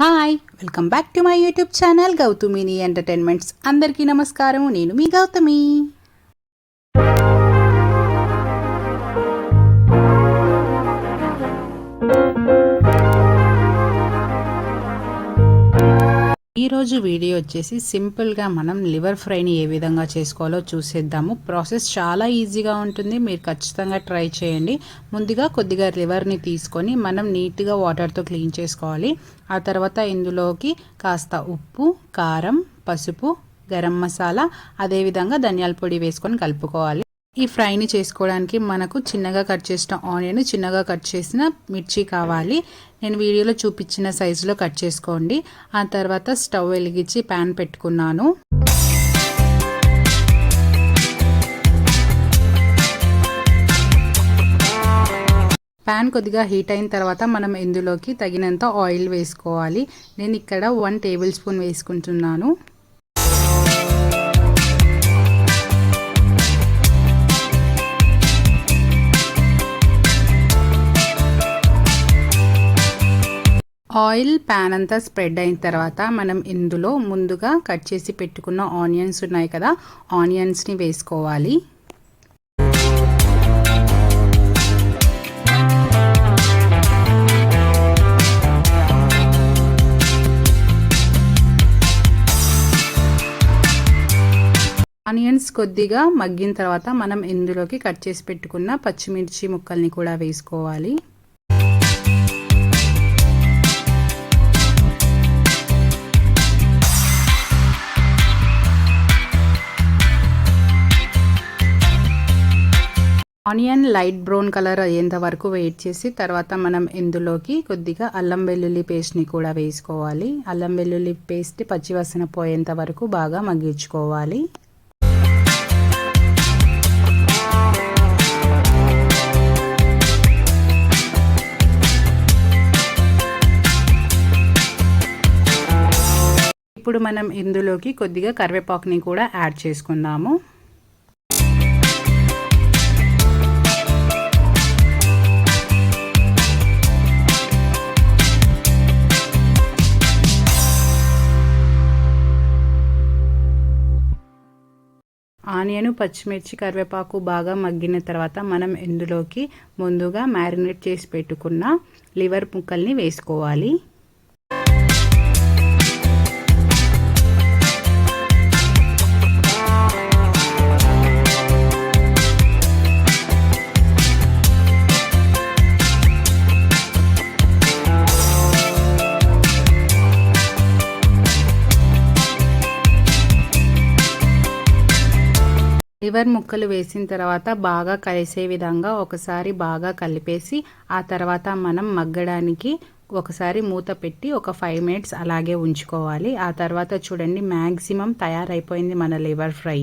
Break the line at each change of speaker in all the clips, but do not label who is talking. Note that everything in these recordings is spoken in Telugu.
Hi welcome back to my YouTube channel గౌతమిని entertainments. అందరికీ నమస్కారం నేను మీ గౌతమి. ఈరోజు వీడియో వచ్చేసి సింపుల్గా మనం లివర్ ఫ్రైని ఏ విధంగా చేసుకోవాలో చూసేద్దాము. ప్రాసెస్ చాలా ఈజీగా ఉంటుంది. మీరు ఖచ్చితంగా ట్రై చేయండి. ముందుగా కొద్దిగా లివర్ని తీసుకొని మనం నీట్గా వాటర్తో క్లీన్ చేసుకోవాలి. ఆ తర్వాత ఇందులోకి కాస్త ఉప్పు కారం పసుపు గరం మసాలా అదేవిధంగా ధనియాల పొడి వేసుకొని కలుపుకోవాలి. ఈ ఫ్రైని చేసుకోవడానికి మనకు చిన్నగా కట్ చేసిన ఆనియన్ చిన్నగా కట్ చేసిన మిర్చి కావాలి. నేను వీడియోలో చూపించిన సైజులో కట్ చేసుకోండి. ఆ తర్వాత స్టవ్ వెలిగించి ప్యాన్ పెట్టుకున్నాను. ప్యాన్ కొద్దిగా హీట్ అయిన తర్వాత మనం ఇందులోకి తగినంత ఆయిల్ వేసుకోవాలి. నేను ఇక్కడ వన్ టేబుల్ స్పూన్ వేసుకుంటున్నాను. ఆయిల్ ప్యాన్ అంతా స్ప్రెడ్ అయిన తర్వాత మనం ఇందులో ముందుగా కట్ చేసి పెట్టుకున్న ఆనియన్స్ ఉన్నాయి కదా ఆనియన్స్ని వేసుకోవాలి. ఆనియన్స్ కొద్దిగా మగ్గిన తర్వాత మనం ఇందులోకి కట్ చేసి పెట్టుకున్న పచ్చిమిర్చి ముక్కల్ని కూడా వేసుకోవాలి. ఆనియన్ లైట్ బ్రౌన్ కలర్ అయ్యేంత వరకు వెయిట్ చేసి తర్వాత మనం ఇందులోకి కొద్దిగా అల్లం వెల్లుల్లి పేస్ట్ని కూడా వేసుకోవాలి. అల్లం వెల్లుల్లి పేస్ట్ పచ్చివాసన పోయేంత వరకు బాగా మగ్గించుకోవాలి. ఇప్పుడు మనం ఇందులోకి కొద్దిగా కరివేపాకుని కూడా యాడ్ చేసుకుందాము. ఆనియన్ పచ్చిమిర్చి కరివేపాకు బాగా మగ్గిన తర్వాత మనం ఇందులోకి ముందుగా మ్యారినేట్ చేసి పెట్టుకున్న లివర్ ముక్కల్ని వేసుకోవాలి. లివర్ ముక్కలు వేసిన తర్వాత బాగా కలిసే విధంగా ఒకసారి బాగా కలిపేసి ఆ తర్వాత మనం మగ్గడానికి ఒకసారి మూత పెట్టి ఒక ఫైవ్ మినిట్స్ అలాగే ఉంచుకోవాలి. ఆ తర్వాత చూడండి మ్యాక్సిమం తయారైపోయింది మన లివర్ ఫ్రై.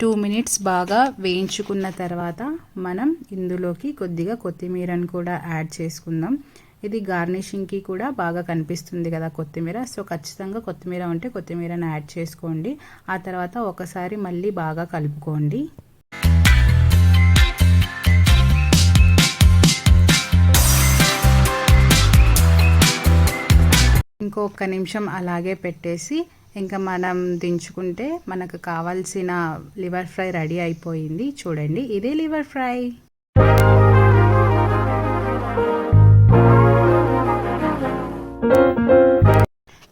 టూ మినిట్స్ బాగా వేయించుకున్న తర్వాత మనం ఇందులోకి కొద్దిగా కొత్తిమీరను కూడా యాడ్ చేసుకుందాం. ఇది గార్నిషింగ్కి కూడా బాగా కనిపిస్తుంది కదా కొత్తిమీర. సో ఖచ్చితంగా కొత్తిమీర ఉంటే కొత్తిమీరను యాడ్ చేసుకోండి. ఆ తర్వాత ఒకసారి మళ్ళీ బాగా కలుపుకోండి. ఇంకొక నిమిషం అలాగే పెట్టేసి ఇంకా మనం దించుకుంటే మనకు కావాల్సిన లివర్ ఫ్రై రెడీ అయిపోయింది. చూడండి ఇదే లివర్ ఫ్రై.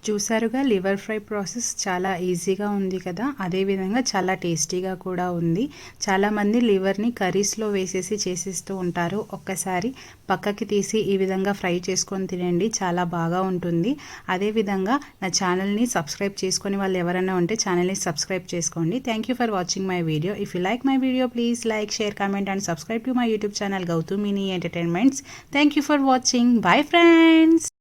చూసారుగా లివర్ ఫ్రై ప్రాసెస్ చాలా ఈజీగా ఉంది కదా. అదేవిధంగా చాలా టేస్టీగా కూడా ఉంది. చాలామంది లివర్ని కర్రీస్లో వేసేసి చేసేస్తూ ఉంటారు. ఒక్కసారి పక్కకి తీసి ఈ విధంగా ఫ్రై చేసుకొని తినండి. చాలా బాగా ఉంటుంది. అదేవిధంగా నా ఛానల్ని సబ్స్క్రైబ్ చేసుకొని వాళ్ళు ఎవరైనా ఉంటే ఛానల్ని సబ్స్క్రైబ్ చేసుకోండి. Thank you for watching my video if you like my video please like share comment and subscribe to my YouTube channel Gautu mini entertainments thank you for watching bye friends